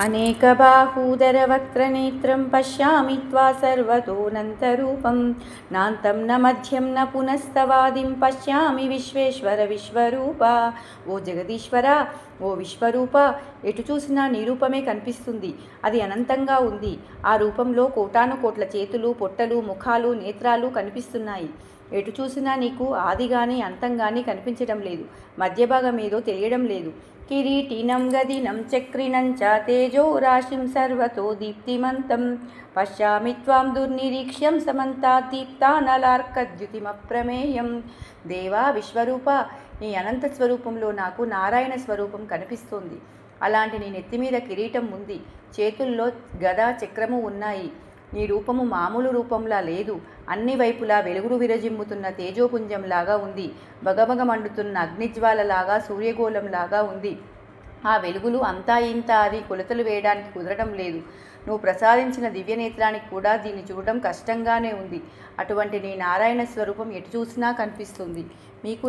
అనేకబాహూదరవక్త్రనేత్రం పశ్యామి త్వా సర్వతోనంతరూపం నాంతం న మధ్యం న పునస్తవాదిం పశ్యామి విశ్వేశ్వర విశ్వరూప ఓ జగదీశ్వర ఓ విశ్వరూప ఎటు చూసినా నీ రూపమే కనిపిస్తుంది. అది అనంతంగా ఉంది. ఆ రూపంలో కోటాను కోట్ల చేతులు పొట్టలు ముఖాలు నేత్రాలు కనిపిస్తున్నాయి. ఎటు చూసినా నీకు ఆది గాని అంతం కనిపించడం లేదు. మధ్యభాగం ఏదో తెలియడం లేదు. కిరీటినం గదినం చక్రిణం చ తేజో రాశిం సర్వతో దీప్తిమంతం పశ్యామి త్వాం దుర్నిరీక్ష్యం సమంతా దీప్తానలార్కద్యుతిమప్రమేయం దేవా విశ్వరూప నీ అనంత స్వరూపంలో నాకు నారాయణ స్వరూపం కనిపిస్తోంది. అలాంటి నీ నెత్తి మీద కిరీటం ఉంది. చేతుల్లో గద చక్రము ఉన్నాయి. నీ రూపము మామూలు రూపంలా లేదు. అన్ని వైపులా వెలుగురు విరజిమ్ముతున్న తేజోపుంజంలాగా ఉంది. బగబగ మండుతున్న అగ్నిజ్వాలలాగా సూర్యగోళంలాగా ఉంది. ఆ వెలుగులు అంతా ఇంత అది కొలతలు వేయడానికి కుదరడం లేదు. నువ్వు ప్రసాదించిన దివ్యనేత్రానికి కూడా దీన్ని చూడడం కష్టంగానే ఉంది. అటువంటి నీ నారాయణ స్వరూపం ఎటు చూసినా కనిపిస్తుంది. మీకు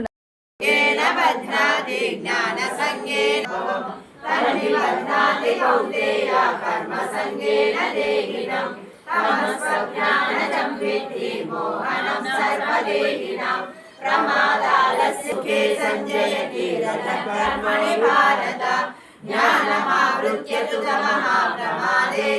తమస్వజ్ఞానజం విద్ధి మోహనం సర్వదేహినాం ప్రమాదాలసుఖే సంజయతి రథకర్మణి భారత జ్ఞానమావృత్య తు మహాప్రమాదే